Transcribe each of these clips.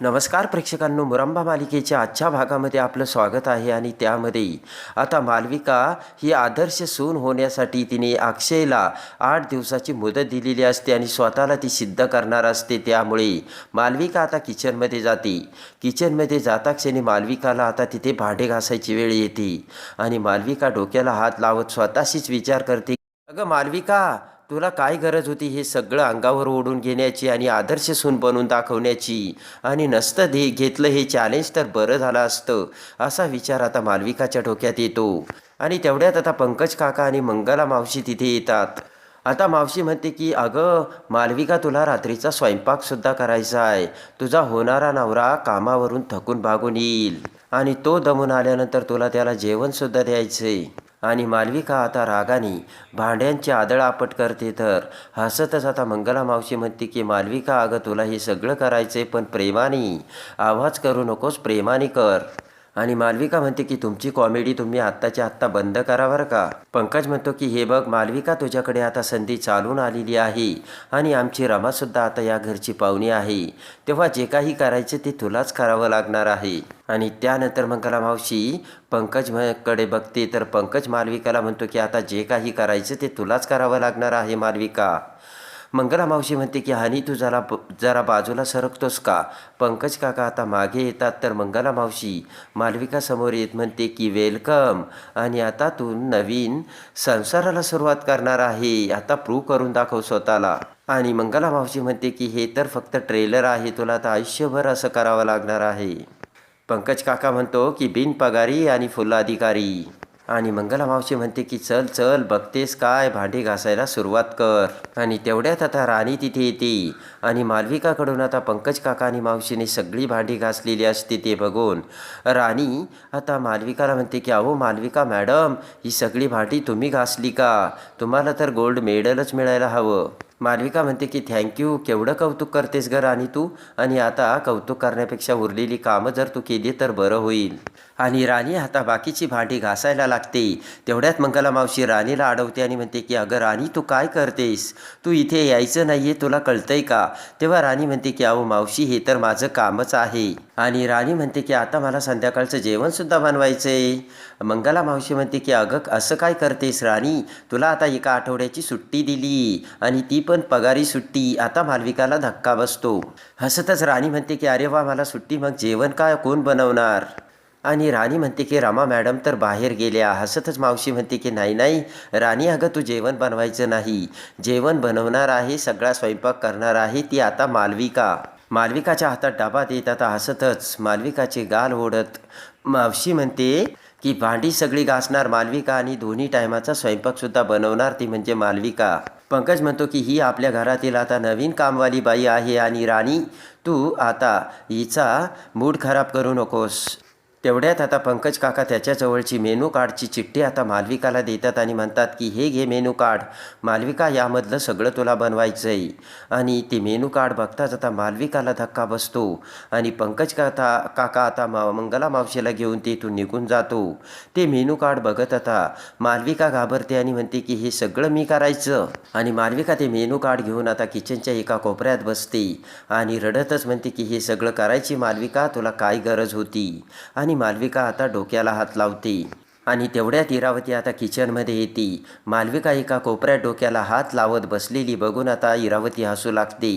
नमस्कार प्रेक्षकांनो मुरंबा मालिकेच्या आजच्या भागामध्ये आपलं स्वागत आहे आणि त्यामध्ये आता मालविका ही आदर्श सून होण्यासाठी तिने अक्षयला आठ दिवसाची मुदत दिलेली असते आणि स्वतःला ती सिद्ध करणार असते. त्यामुळे मालविका आता किचनमध्ये जाते. किचनमध्ये जाता क्षणी मालविकाला आता तिथे भांडे घासायची वेळ येते आणि मालविका डोक्याला हात लावत स्वतःशीच विचार करते. अगं मालविका! तुला काय गरज होती हे सगळं अंगावर ओढून घेण्याची आणि आदर्श सून बनवून दाखवण्याची? आणि नसतं दे घेतलं हे चॅलेंज तर बरं झालं असतं असा विचार आता मालविकाच्या डोक्यात येतो. आणि तेवढ्यात आता पंकज काका आणि मंगला मावशी तिथे येतात. आता मावशी म्हणते की अगं मालविका तुला रात्रीचा स्वयंपाकसुद्धा करायचा आहे. तुझा होणारा नवरा कामावरून थकून भागून येईल. आणि तो दमून आल्यानंतर तुला त्याला जेवणसुद्धा द्यायचं आहे आणि मालविका आता रागाने भांड्यांची आदळापट करते तर हसतच आता मंगला मावशी म्हणते की मालविका अगं तुला हे सगळं करायचं पण प्रेमाने. आवाज करू नकोस प्रेमाने कर. आणि मालविका म्हणते की तुमची कॉमेडी तुम्ही आत्ताच्या आत्ता बंद करा बरं का? पंकज म्हणतो की हे बघ मालविका तुझ्याकडे आता संधी चालून आलेली आहे आणि आमची रमासुद्धा आता या घरची पाहुणी आहे. तेव्हा जे काही करायचे ते तुलाच करावं लागणार आहे. आणि त्यानंतर मंगला मावशी पंकजकडे बघते तर पंकज मालविकाला म्हणतो की आता जे काही करायचं ते तुलाच करावं लागणार आहे मालविका. मंगला मावशी म्हणते की हानी तू जरा ब- जरा बाजूला सरकतोस का? पंकज काका आता मागे येतात तर मंगला मावशी मालविका समोर येत म्हणते की वेलकम. आणि आता तू नवीन संसाराला सुरुवात करणार आहे. आता प्रूव्ह करून दाखव स्वतःला. आणि मंगला मावशी म्हणते की हे तर फक्त ट्रेलर आहे. तुला आता आयुष्यभर असं करावं लागणार आहे. पंकज काका म्हणतो की बिनपगारी आणि फुलाधिकारी. आणि मंगला मावशी म्हणते की चल चल बघतेस काय भांडी घासायला सुरुवात कर. आणि तेवढ्यात आता राणी तिथे येते. आणि मालविकाकडून आता पंकज काका आणि मावशीने सगळी भांडी घासलेली असते ते बघून. राणी आता मालविकाला म्हणते की अहो मालविका मॅडम ही सगळी भांडी तुम्ही घासली का? तुम्हाला तर गोल्ड मेडलच मिळायला हवं. मालविका म्हणते की थँक्यू केवढं कौतुक करतेस घर राणी तू? आणि आता कौतुक करण्यापेक्षा उरलेली कामं जर तू केली तर बरं होईल. आणि राणी आता बाकीची भांडी घासायला लागते. तेवढ्यात मंगला मावशी राणीला अडवते आणि म्हणते की अगं राणी तू काय करतेस? तू इथे यायचं नाही आहे तुला कळतंय का? तेव्हा राणी म्हणते की अहो मावशी हे तर माझं कामच आहे. आणि राणी म्हणते की आता मला संध्याकाळचं जेवणसुद्धा बनवायचं आहे मंगला मावशी म्हणते की अगं असं काय करतेस राणी? तुला आता एका आठवड्याची सुट्टी दिली आणि ती पण पगारी सुट्टी. आता मालविकाला धक्का बसतो. हसतच राणी म्हणते की अरे वा मला सुट्टी मग जेवण काय कोण बनवणार? आणि राणी म्हणते की रमा मॅडम तर बाहेर गेल्या. हसतच मावशी म्हणते की नाही नाही राणी अगं तू जेवण बनवायचं नाही. जेवण बनवणार आहे सगळा स्वयंपाक करणार आहे ती आता मालविका. मालविकाच्या हातात डबा देत आता हसतच मालविकाचे गाल ओढत. मावशी म्हणते की भांडी सगळी घासणार मालविका आणि दोन्ही टायमाचा स्वयंपाकसुद्धा बनवणार ती म्हणजे मालविका. पंकज म्हणतो की ही आपल्या घरातील आता नवीन कामवाली बाई आहे आणि राणी तू आता हिचा मूड खराब करू नकोस. तेवढ्यात आता पंकज काका त्याच्याजवळची मेनू कार्डची चिठ्ठी आता मालविकाला देतात आणि म्हणतात की हे घे मेनू कार्ड. मालविका यामधलं सगळं तुला बनवायचं आहे आणि ते मेनू कार्ड बघताच आता मालविकाला धक्का बसतो. आणि पंकज काका काका आता मा मंगला मावशीला घेऊन तेथून निघून जातो. ते मेनू कार्ड बघत आता मालविका घाबरते आणि म्हणते की हे सगळं मी करायचं. आणि मालविका ते मेनू कार्ड घेऊन आता किचनच्या एका कोपऱ्यात बसते. आणि रडतच म्हणते की हे सगळं करायची मालविका तुला काय गरज होती? आणि मालविका आता डोक्याला हात लावते. आणि तेवढ्यात इरावती आता किचनमध्ये येते. मालविका एका कोपऱ्यात डोक्याला हात लावत बसलेली बघून आता इरावती हसू लागते.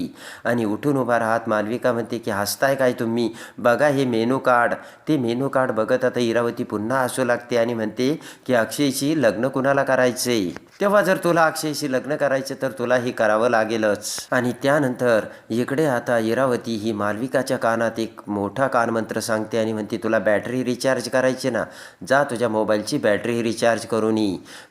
आणि उठून उभा राहत मालविका म्हणते की हसताय काय तुम्ही? बघा हे मेनू कार्ड. ते मेनू कार्ड बघत आता इरावती पुन्हा हसू लागते आणि म्हणते की अक्षयशी लग्न कुणाला करायचे तेव्हा जर तुला अक्षयशी लग्न करायचं तर तुला हे करावं लागेलच. आणि त्यानंतर इकडे आता इरावती ही मालविकाच्या कानात एक मोठा कानमंत्र सांगते आणि म्हणते तुला बॅटरी रिचार्ज करायची ना जा तुझ्या मोबाईलची बॅटरी रिचार्ज करून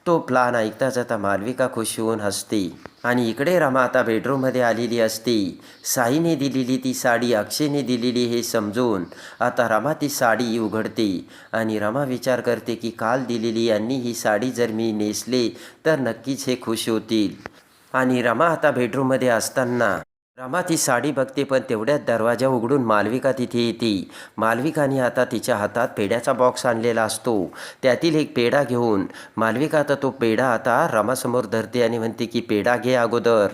तो प्लान ऐकताच आता मालविका खुश होऊन हसते. आणि इकडे रमा आता बेडरूममध्ये आलेली असते. साईने दिलेली ती साडी अक्षयने दिलेली हे समजून आता रमा ती साडी उघडते. आणि रमा विचार करते की काल दिलेली यांनी ही साडी जर मी नेसले तर नक्कीच हे खुश होतील. आणि रमा आता बेडरूममध्ये असताना रमा ती साडी बघते पण तेवढ्यात दरवाजा उघडून मालविका तिथे येते. मालविकाने आता तिच्या हातात पेड्याचा बॉक्स आणलेला असतो. त्यातील एक पेढा घेऊन मालविका आता तो पेढा आता रमासमोर धरते आणि म्हणते की पेढा घे अगोदर.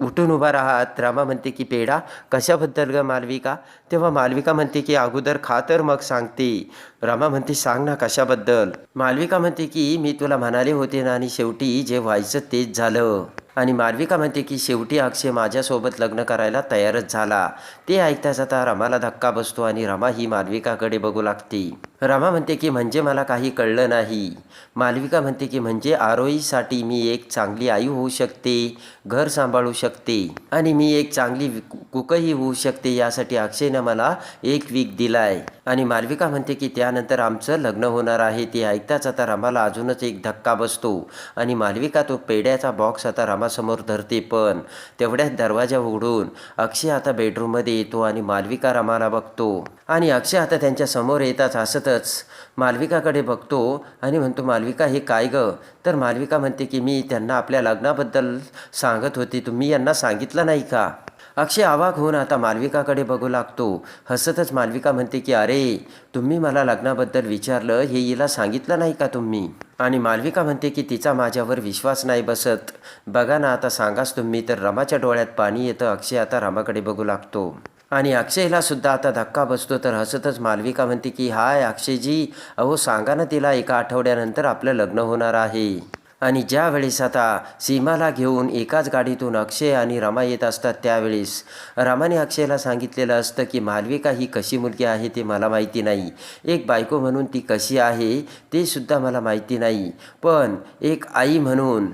उठून उभा राहत रमा म्हणते की पेढा कशाबद्दल ग मालविका? तेव्हा मालविका म्हणते की अगोदर खा तर मग सांगते. रमा म्हणते सांग ना कशाबद्दल? मालविका म्हणते की मी तुला म्हणाले होते ना आणि शेवटी जे व्हायचं तेच झालं. आणि मालविका म्हणते की शेवटी अक्षय माझ्यासोबत लग्न करायला तयारच झाला. ते ऐकताच आता रमाला धक्का बसतो आणि रमा ही मालविकाकडे बघू लागते. रमा म्हणते की म्हणजे मला काही कळलं नाही. मालविका म्हणते की म्हणजे आरोहीसाठी मी एक चांगली आई होऊ शकते घर सांभाळू शकते आणि मी एक चांगली कुकही होऊ शकते यासाठी अक्षयनं मला एक वीक आहे आणि मालविका म्हणते की त्यानंतर आमचं लग्न होणार आहे ते ऐकताच आता रमाला अजूनच एक धक्का बसतो. आणि मालविका तो पेड्याचा बॉक्स आता रमासमोर धरते पण. तेवढ्याच दरवाजा उघडून अक्षय आता बेडरूममध्ये येतो आणि मालविका रमाला बघतो. आणि अक्षय आता त्यांच्यासमोर येताच असतच मालविकाकडे बघतो आणि म्हणतो मालविका हे काय ग? तर मालविका म्हणते की मी त्यांना आपल्या लग्नाबद्दल सांगत होते. तुम्ही यांना सांगितलं नाही का? अक्षय आवाक होऊन आता मालविकाकडे बघू लागतो. हसतच मालविका म्हणते की अरे तुम्ही मला लग्नाबद्दल विचारलं हे हिला सांगितलं नाही का तुम्ही? आणि मालविका म्हणते की तिचा माझ्यावर विश्वास नाही बसत. बघा ना आता सांगाच तुम्ही. तर रमाच्या डोळ्यात पाणी येतं अक्षय आता रमाकडे बघू लागतो. आणि अक्षयला सुद्धा आता धक्का बसतो तर हसतच मालविका म्हणते की हाय अक्षयजी अहो सांगा ना तिला एका आठवड्यानंतर आपलं लग्न होणार आहे. आणि ज्यावेळेस आता सीमाला घेऊन एकाच गाडीतून अक्षय आणि रमा येत असतात त्यावेळेस रामाने अक्षयला सांगितलेलं असतं की मालविका ही कशी मुलगी आहे ते मला माहिती नाही. एक बायको म्हणून ती कशी आहे ते सुद्धा मला माहिती नाही. पण एक आई म्हणून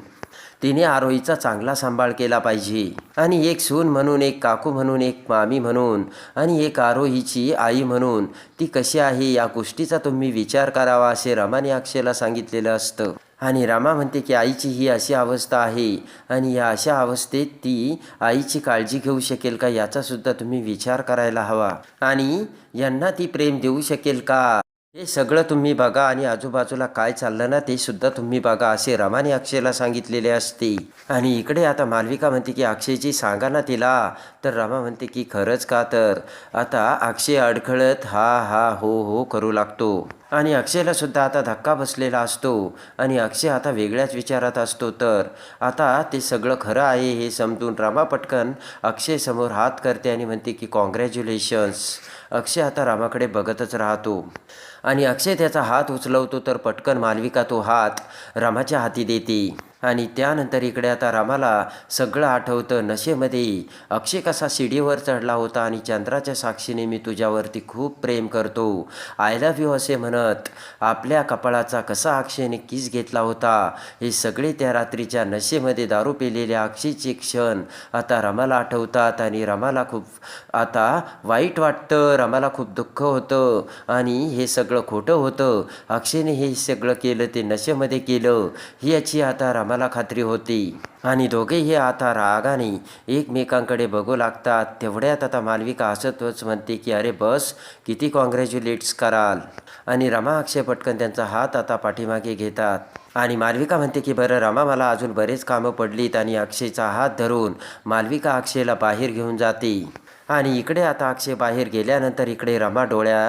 तिने आरोहीचा चांगला सांभाळ केला पाहिजे. आणि एक सून म्हणून एक काकू म्हणून एक मामी म्हणून आणि एक आरोहीची आई म्हणून ती कशी आहे या गोष्टीचा तुम्ही विचार करावा असे रमाने अक्षयला सांगितलेलं असतं. आणि रामा म्हणते की आईची ही अशी अवस्था आहे आणि या अशा अवस्थेत ती आईची काळजी घेऊ शकेल का? याचासुद्धा तुम्ही विचार करायला हवा. आणि यांना ती प्रेम देऊ शकेल का? हे सगळं तुम्ही बघा आणि आजूबाजूला काय चाललं ना ते सुद्धा तुम्ही बघा असे रमाने अक्षयला सांगितलेले असते. आणि इकडे आता मालविका म्हणते की अक्षयची सांगा ना तिला. तर रमा म्हणते की खरंच का तर? आता अक्षय अडखळत हा हा हो हो करू लागतो. आणि अक्षयलासुद्धा आता धक्का बसलेला असतो. आणि अक्षय आता वेगळ्याच विचारात असतो तर. आता ते सगळं खरं आहे हे समजून रामा पटकन अक्षयसमोर हात करते आणि म्हणते की कॉंग्रॅच्युलेशन्स अक्षय आता रामाकडे बघतच राहतो. आणि अक्षय त्याचा हात उचलवतो तर पटकन मालविका तो हात रामाच्या हाती देते. आणि त्यानंतर इकडे आता रामाला सगळं आठवतं नशेमध्ये. अक्षय कसा शिडीवर चढला होता आणि चंद्राच्या साक्षीने मी तुझ्यावरती खूप प्रेम करतो. आय लव्ह यू असे म्हणत आपल्या कपाळाचा कसा अक्षयने किस घेतला होता हे सगळे त्या रात्रीच्या नशेमध्ये दारू पिलेल्या अक्षयचे क्षण आता रमाला आठवतात आणि रमाला खूप आता वाईट वाटतं रमाला खूप दुःख होतं आणि हे सगळं खोटं होतं. अक्षयने हे सगळं केलं ते नशेमध्ये केलं. ही याची आता मला खात्री होती. आणि दोघेही आता रागाने एकमेकांकडे बघू लागतात. तेवढ्यात आता मालविका हसतच म्हणते की अरे बस किती कॉंग्रॅच्युलेट्स कराल. आणि रमा अक्षय पटकन त्यांचा हात आता पाठीमागे घेतात. आणि मालविका म्हणते की बरं रमा मला अजून बरेच कामं पडलीत आणि अक्षयचा हात धरून मालविका अक्षयला बाहेर घेऊन जाते. आणि इकडे आता अक्षय बाहेर गेल्यानंतर इकडे रमा डोळ्या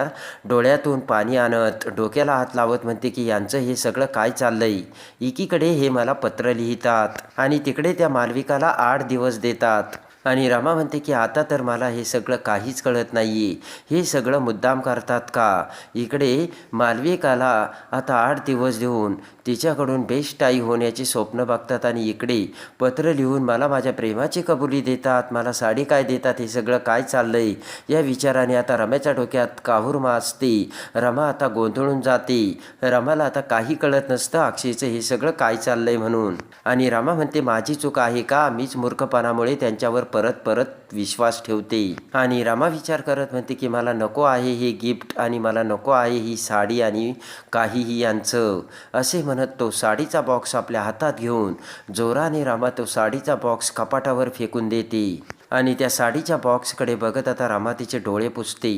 डोळ्यातून पाणी आणत डोक्याला हात लावत म्हणते की यांचं हे सगळं काय चाललंय? एकीकडे हे मला पत्र लिहितात आणि तिकडे त्या मालविकाला आठ दिवस देतात. आणि रमा म्हणते की आता तर मला हे सगळं काहीच कळत नाही हे सगळं मुद्दाम करतात का? इकडे मालविकाला आता आठ दिवस देऊन तिच्याकडून बेस्ट आई होण्याची स्वप्न बघतात आणि इकडे पत्र लिहून मला माझ्या प्रेमाची कबुली देतात मला साडी काय देतात हे सगळं काय चाललंय? या विचाराने आता रम्याच्या डोक्यात काहूर माजते रमा आता गोंधळून जाते. रमाला आता काही कळत नसतं अक्षयचं हे सगळं काय चाललंय म्हणून. आणि रमा म्हणते माझी चूक आहे का? मीच मूर्खपणामुळे त्यांच्यावर परत परत विश्वास ठेवते. आणि रमा विचार करत म्हणते की मला नको आहे हे गिफ्ट आणि मला नको आहे ही साडी आणि काहीही यांचं. असे म्हण म्हणत तो साडीचा बॉक्स आपल्या हातात घेऊन जोराने रामा तो साडीचा बॉक्स कपाटावर फेकून देते. आणि त्या साडीच्या बॉक्सकडे बघत आता रामा तिचे डोळे पुसते.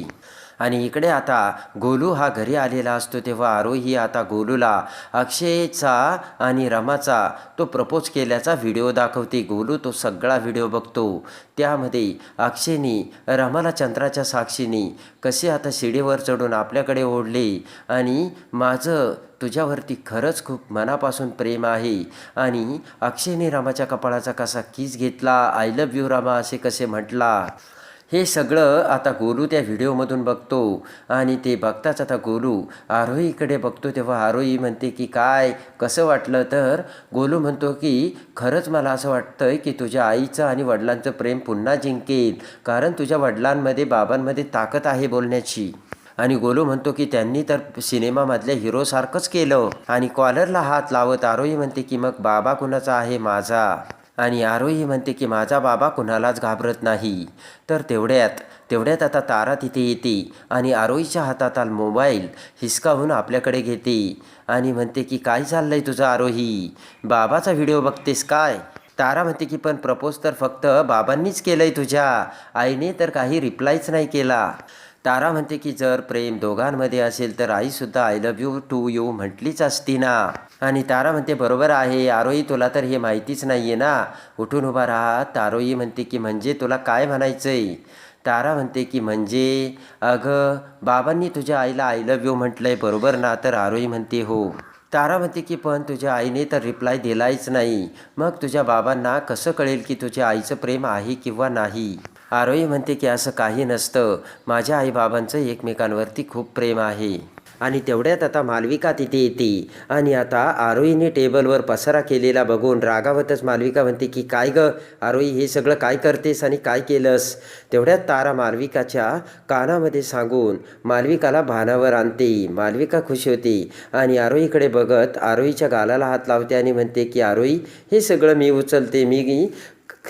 आणि इकडे आता गोलू हा घरी आलेला असतो तेव्हा आरोही आता गोलूला अक्षयचा आणि रमाचा तो प्रपोज केल्याचा व्हिडिओ दाखवते. गोलू तो सगळा व्हिडिओ बघतो. त्यामध्ये अक्षयनी रमाला चंद्राच्या साक्षीने कसे आता शिडीवर चढून आपल्याकडे ओढले आणि माझं तुझ्यावरती खरंच खूप मनापासून प्रेम आहे आणि अक्षयने रामाच्या कपाळाचा कसा किस घेतला? आय लव्ह यू रामा असे कसे म्हटला? हे सगळं आता गोलू त्या व्हिडिओमधून बघतो आणि ते बघताच आता गोलू आरोहीकडे बघतो तेव्हा आरोही म्हणते की काय? कसं वाटलं? तर गोलू म्हणतो की खरंच मला असं वाटतंय की तुझ्या आईचं आणि वडिलांचं प्रेम पुन्हा जिंकेल कारण तुझ्या वडिलांमध्ये बाबांमध्ये ताकद आहे बोलण्याची. आणि गोलू म्हणतो की त्यांनी तर सिनेमामधल्या हिरोसारखंच केलं आणि कॉलरला हात लावत आरोही म्हणते की मग बाबा कुणाचा आहे माझा? आणि आरोही म्हणते की माझा बाबा कुणालाच घाबरत नाही. तर तेवढ्यात तेवढ्यात आता तारा तिथे येते आणि आरोहीच्या हातात मोबाईल हिसकावून आपल्याकडे घेते आणि म्हणते की काय चाललंय तुझं आरोही? बाबाचा व्हिडिओ बघतेस काय? तारा म्हणते की पण प्रपोज तर फक्त बाबांनीच केलंय तुझ्या. आईने तर काही रिप्लायच नाही केला. तारा म्हणते की जर प्रेम दोघांमध्ये असेल तर आईसुद्धा I love you too you म्हटलीच असती ना. आणि तारा म्हणते बरोबर आहे आरोही तुला तर हे माहितीच नाही आहे ना. उठून उभा राहा तारोही म्हणते की म्हणजे तुला काय म्हणायचंय? तारा म्हणते की म्हणजे अगं बाबांनी तुझ्या आईला आय लव्ह यू म्हटलंय बरोबर ना? तर आरोही म्हणते हो. तारा म्हणते की पण तुझ्या आईने तर रिप्लाय दिलायच नाही. मग तुझ्या बाबांना कसं कळेल की तुझ्या आईचं प्रेम आहे किंवा नाही? आरोही म्हणते की असं काही नसतं. माझ्या आईबाबांचं एकमेकांवरती खूप प्रेम आहे. आणि तेवढ्यात आता मालविका तिथे येते. आणि आता आरोहीने टेबलवर पसारा केलेला बघून रागावतच मालविका म्हणते की काय ग? आरोही हे सगळं काय करतेस आणि काय केलंस? तेवढ्यात तारा मालविकाच्या कानामध्ये सांगून मालविकाला भानावर आणते. मालविका खुश होते आणि आरोहीकडे बघत आरोहीच्या गालाला हात लावते आणि म्हणते की आरोही हे सगळं मी उचलते. मी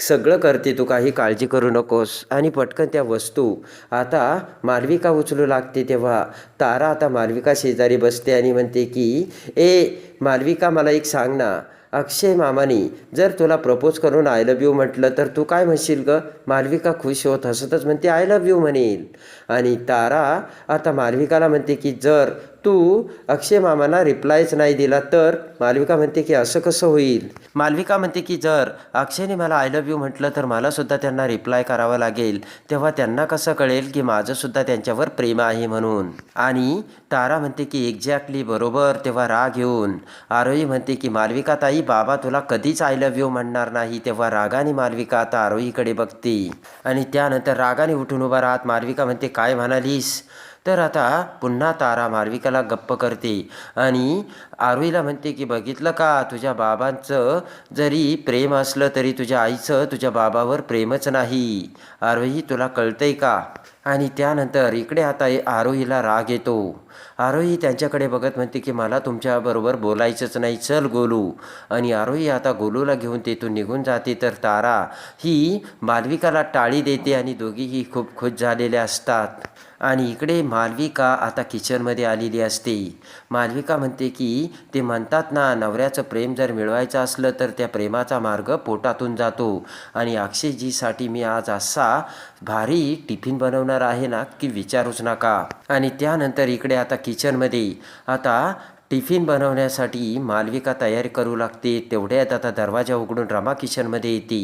सगळं करते तू काही काळजी करू नकोस. आणि पटकन त्या वस्तू आता मालविका उचलू लागते तेव्हा. तारा आता मालविका शेजारी बसते आणि म्हणते की ए मालविका मला एक सांग ना. अक्षय मामानी जर तुला प्रपोज करून आय लव्ह यू म्हटलं तर तू काय म्हणशील ग? मालविका खुश होत हसतच म्हणते आय लव्ह यू म्हणेल. आणि तारा आता मालविकाला म्हणते की जर तू अक्षय मामाला रिप्लायच नाही दिला तर? मालविका म्हणते की असं कसं होईल? मालविका म्हणते की जर अक्षयने मला आय लव्ह यू म्हटलं तर मला सुद्धा त्यांना रिप्लाय करावं लागेल. तेव्हा त्यांना कसं कळेल की माझंसुद्धा त्यांच्यावर प्रेम आहे म्हणून? आणि तारा म्हणते की एक्झॅक्टली बरोबर तेव्हा राग येऊन. आरोही म्हणते की मालविका ताई बाबा तुला कधीच आय लव्ह यू म्हणणार नाही तेव्हा रागाने मालविका आता आरोहीकडे बघते. आणि त्यानंतर रागाने उठून उभा राहत मालविका म्हणते काय म्हणालीस? तर आता पुन्हा तारा मालविकाला गप्प करते. आणि आरोहीला म्हणते की बघितलं का तुझ्या बाबांचं जरी प्रेम असलं तरी तुझ्या आईचं तुझ्या बाबावर प्रेमच नाही. आरोही तुला कळतंय का? आणि त्यानंतर इकडे आता आरोहीला राग येतो. आरोही त्यांच्याकडे बघत म्हणते की मला तुमच्याबरोबर बोलायचंच नाही. चल गोलू. आणि आरोही आता गोलूला घेऊन तेथून निघून जाते. तर तारा ही मालविकाला टाळी देते आणि दोघीही खूप खुश झालेल्या असतात. आणि इकडे मालविका आता किचनमध्ये आलेली असते. मालविका म्हणते की ते म्हणतात ना नवऱ्याचं प्रेम जर मिळवायचं असलं तर त्या प्रेमाचा मार्ग पोटातून जातो. आणि अक्षयजीसाठी मी आज असा भारी टिफिन बनवणार आहे ना की विचारूच नका. आणि त्यानंतर इकडे आता किचनमध्ये. आता टिफिन बनवण्यासाठी मालविका तयारी करू लागते तेवढ्यात आता दरवाजा उघडून रमा किचनमध्ये येते.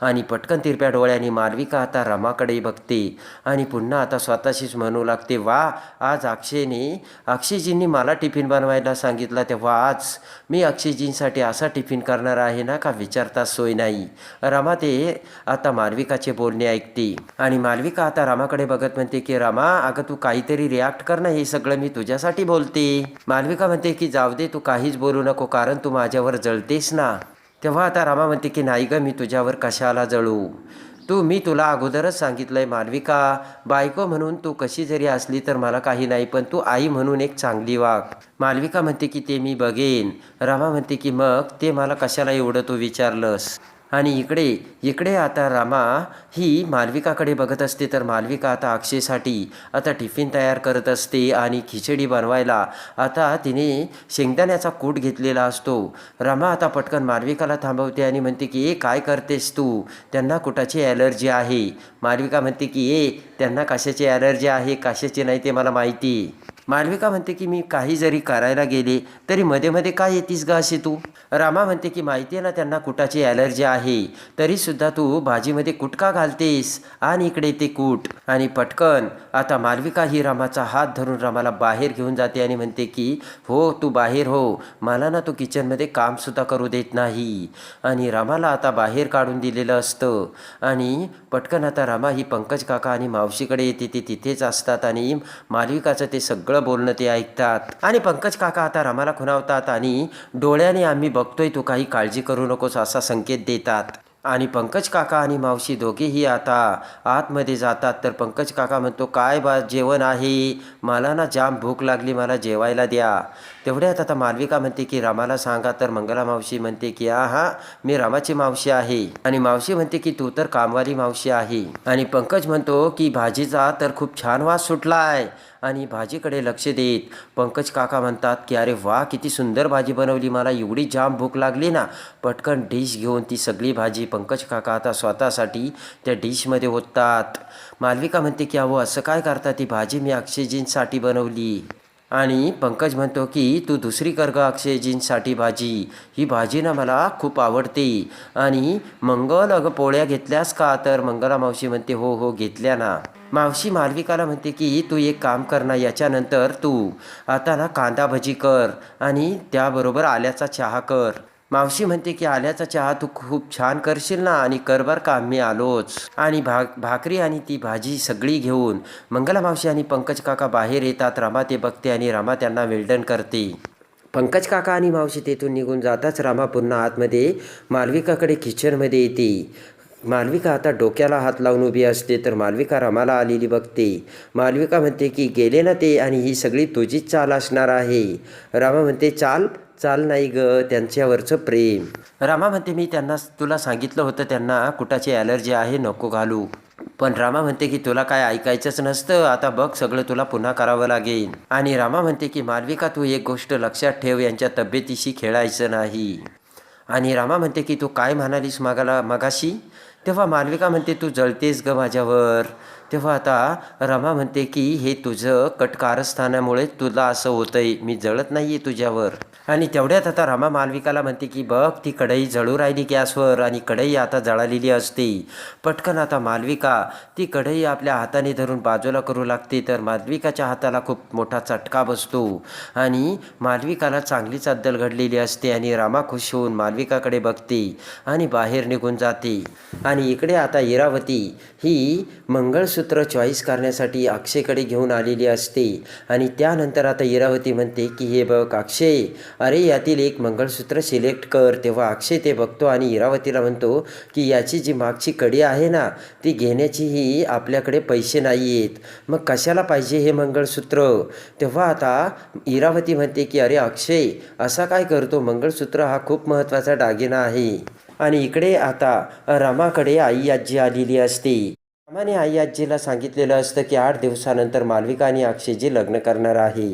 आणि पटकन तिरप्या डोळ्याने मालविका आता रमाकडे बघते आणि पुन्हा आता स्वतःशीच म्हणू लागते वा आज अक्षयने अक्षयजींनी मला टिफिन बनवायला सांगितलं तेव्हा आज मी अक्षयजींसाठी असा टिफिन करणार आहे ना का विचारता सोय नाही. रमा ते आता मालविकाचे बोलणे ऐकते आणि मालविका आता रामाकडे बघत म्हणते की रमा अगं तू काहीतरी रिॲक्ट कर ना हे सगळं मी तुझ्यासाठी बोलते. मालविका म्हणते म्हणते की जाऊ दे तू काहीच बोलू नको कारण तू माझ्यावर जळतेस ना. तेव्हा आता रामा म्हणते की नाही ग मी तुझ्यावर कशाला जळू? तू मी तुला अगोदरच सांगितलंय मालविका बायको म्हणून तू कशी जरी असली तर मला काही नाही पण तू आई म्हणून एक चांगली वाघ मालविका म्हणते की ते मी बघेन. रामा म्हणते की मग? ते मला कशाला एवढं तू विचारलंस? आणि इकडे इकडे आता रामा ही मालविकाकडे बघत असते तर मालविका आता अक्षयसाठी आता टिफिन तयार करत असते आणि खिचडी बनवायला. आता तिने शेंगदाण्याचा कूट घेतलेला असतो. रामा आता पटकन मालविकाला थांबवते आणि म्हणते की ए काय करतेस तू? त्यांना कुठाची ॲलर्जी आहे. मालविका म्हणते की ए त्यांना कशाची ॲलर्जी आहे कशाची नाही ते मला माहिती. मालविका म्हणते की मी काही जरी करायला गेले तरी मध्ये मध्ये काय येतीस गा अशी तू? रामा म्हणते की माहिती आहे ना त्यांना कुटाची ॲलर्जी आहे तरीसुद्धा तू भाजीमध्ये कुट का घालतेस? आणि इकडे ते कूट. आणि पटकन आता मालविका ही रामाचा हात धरून रामाला बाहेर घेऊन जाते आणि म्हणते की हो तू बाहेर हो. मला ना तू किचनमध्ये कामसुद्धा करू देत नाही. आणि रामाला आता बाहेर काढून दिलेलं असतं. आणि पटकन आता रामा ही पंकज काका आणि मावशीकडे येते ते तिथेच असतात आणि मालविकाचं ते सगळं बोलणं ते ऐकतात. आणि पंकज काका आता रमाला खुणावतात आणि डोळ्याने आम्ही बघतोय तू काही काळजी करू नकोस असा संकेत देतात. आणि पंकज काका आणि मावशी दोघेही आता आतमध्ये जातात. तर पंकज काका म्हणतो काय बा जेवण आहे? मला ना जाम भूक लागली मला जेवायला द्या. तेवढ्यात आता मालविका म्हणते की रामाला सांगा. तर मंगला मावशी म्हणते की आ हा मी रामाची मावशी आहे. आणि मावशी म्हणते की तू तर कामवाली मावशी आहे. आणि पंकज म्हणतो की भाजीचा तर खूप छान वास सुटला आहे आणि भाजीकडे लक्ष देत. पंकज काका म्हणतात की अरे वा किती सुंदर भाजी बनवली मला एवढी जाम भूक लागली ना. पटकन डिश घेऊन ती सगळी भाजी पंकज काका आता स्वतःसाठी त्या डिशमध्ये ओततात. मालविका म्हणते की अहो असं काय करता ती भाजी? मी अक्षयजींसाठी बनवली. आणि पंकज म्हणतो की तू दुसरी कर ग अक्षयजींसाठी भाजी. ही भाजी ना मला खूप आवडते. आणि मंगल अगं पोळ्या घेतल्यास का? तर मंगला मावशी म्हणते हो हो घेतल्या ना. मावशी मालविकाला म्हणते की तू एक काम कर ना याच्यानंतर तू आता ना कांदा भजी कर आणि त्याबरोबर आल्याचा चहा कर. मावशी म्हणते की आल्याचा चहा तू खूप छान करशील ना आणि कर बर का मी आलोच. आणि भा भाकरी आणि ती भाजी सगळी घेऊन मंगला मावशी आणि पंकज काका बाहेर येतात. रामा ते बघते आणि रामा त्यांना वेल्डन करते. पंकज काका आणि मावशी तेथून निघून जाताच रामा पुन्हा आतमध्ये मालविकाकडे किचनमध्ये येते. मालविका आता डोक्याला हात लावून उभी असते तर मालविका रामाला आलेली बघते. मालविका म्हणते की गेले ना ते आणि ही सगळी तुझीच चाल असणार आहे. रामा म्हणते चाल? चाल नाही ग त्यांच्यावरचं प्रेम. रामा म्हणते मी त्यांना तुला सांगितलं होतं त्यांना कुठाची ॲलर्जी आहे नको घालू. पण रामा म्हणते की तुला काय ऐकायचंच नसतं आता बघ सगळं तुला पुन्हा करावं लागेल. आणि रामा म्हणते की मालविका तू एक गोष्ट लक्षात ठेव यांच्या तब्येतीशी खेळायचं नाही. आणि रामा म्हणते की तू काय म्हणालीस मागाला मगाशी? तेव्हा मालविका म्हणते तू जळतेस ग माझ्यावर. तेव्हा आता रमा म्हणते की हे तुझं कटकारस्थानामुळे तुला असं होतंय. मी जळत नाही आहे तुझ्यावर. आणि तेवढ्यात आता रमा मालविकाला म्हणते की बघ ती कढई जळू राहिली गॅसवर आणि कढई आता जळालेली असते. पटकन आता मालविका ती कढई आपल्या हाताने धरून बाजूला करू लागते तर मालविकाच्या हाताला खूप मोठा चटका बसतो. आणि मालविकाला चांगलीच अद्दल घडलेली असते आणि रामा खुश होऊन मालविकाकडे बघते आणि बाहेर निघून जाते. आणि इकडे आता इरावती ही मंगळसूत्र चॉईस करण्यासाठी अक्षयकडे घेऊन आलेली असते. आणि त्यानंतर आता इरावती म्हणते की हे बघ अक्षय अरे यातील एक मंगळसूत्र सिलेक्ट कर. तेव्हा अक्षय ते बघतो आणि इरावतीला म्हणतो की याची जी मागची कडी आहे ना ती घेण्याचीही आपल्याकडे पैसे नाही आहेत मग कशाला पाहिजे हे मंगळसूत्र? तेव्हा आता इरावती म्हणते की अरे अक्षय असा काय करतो? मंगळसूत्र हा खूप महत्त्वाचा दागिना आहे. आणि इकडे आता रमाकडे आई आजी आलेली असते. रमाने आई आजीला सांगितलेलं असतं की आठ दिवसानंतर मालविका आणि अक्षयजी लग्न करणार आहे.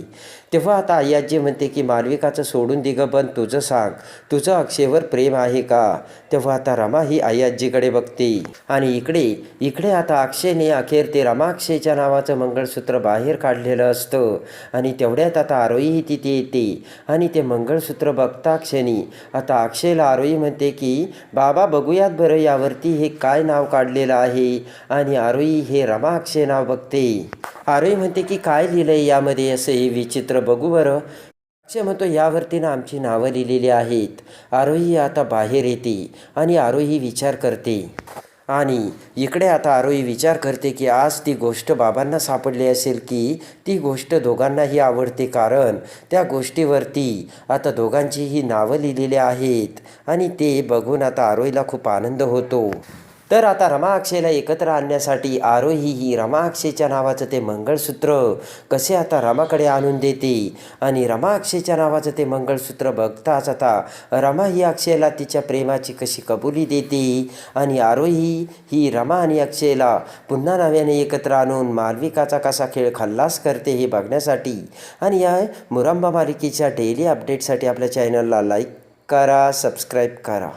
तेव्हा आता आई म्हणते की मालविकाचं सोडून दिगंबन पण तुझं सांग. तुझं अक्षयवर प्रेम आहे का? तेव्हा आता रमा ही आई बघते. आणि इकडे इकडे आता अक्षयने अखेर ते रमाक्षयच्या नावाचं मंगळसूत्र बाहेर काढलेलं असतं. आणि तेवढ्यात आता आरोहीही तिथे येते. आणि ते मंगळसूत्र बघता क्षणी आता अक्षयला आरोही म्हणते की बाबा बघूयात बरं यावरती हे काय नाव काढलेलं आहे. आणि आरोही हे रमा अक्षय नाव बघते. आरोही म्हणते की काय लिहिलंय यामध्ये? असं हे विचित्र बघू बरं. अक्षय म्हणतो यावरती ना आमची नावं लिहिलेली आहेत. आरोही आता बाहेर येते आणि आरोही विचार करते. आणि इकडे आता आरोही विचार करते की आज ती गोष्ट बाबांना सापडली असेल की ती गोष्ट दोघांनाही आवडते. कारण त्या गोष्टीवरती आता दोघांचीही नावं लिहिलेली आहेत आणि ते बघून आता आरोहीला खूप आनंद होतो. तर आता रमाअक्षेला एकत्र आणण्यासाठी आरोही ही रमाअक्षेच्या नावाचं ते मंगळसूत्र कसे आता रमाकडे आणून देते? आणि रमा अक्षयच्या नावाचं ते मंगळसूत्र बघताच आता रमा ही अक्षयला तिच्या प्रेमाची कशी कबुली देते? आणि आरोही ही रमा आणि अक्षयला पुन्हा नव्याने एकत्र आणून मालविकाचा कसा खेळ खल्लास करते हे बघण्यासाठी. आणि या मुरंबा मालिकेच्या डेली अपडेटसाठी आपल्या चॅनलला लाईक करा सबस्क्राईब करा.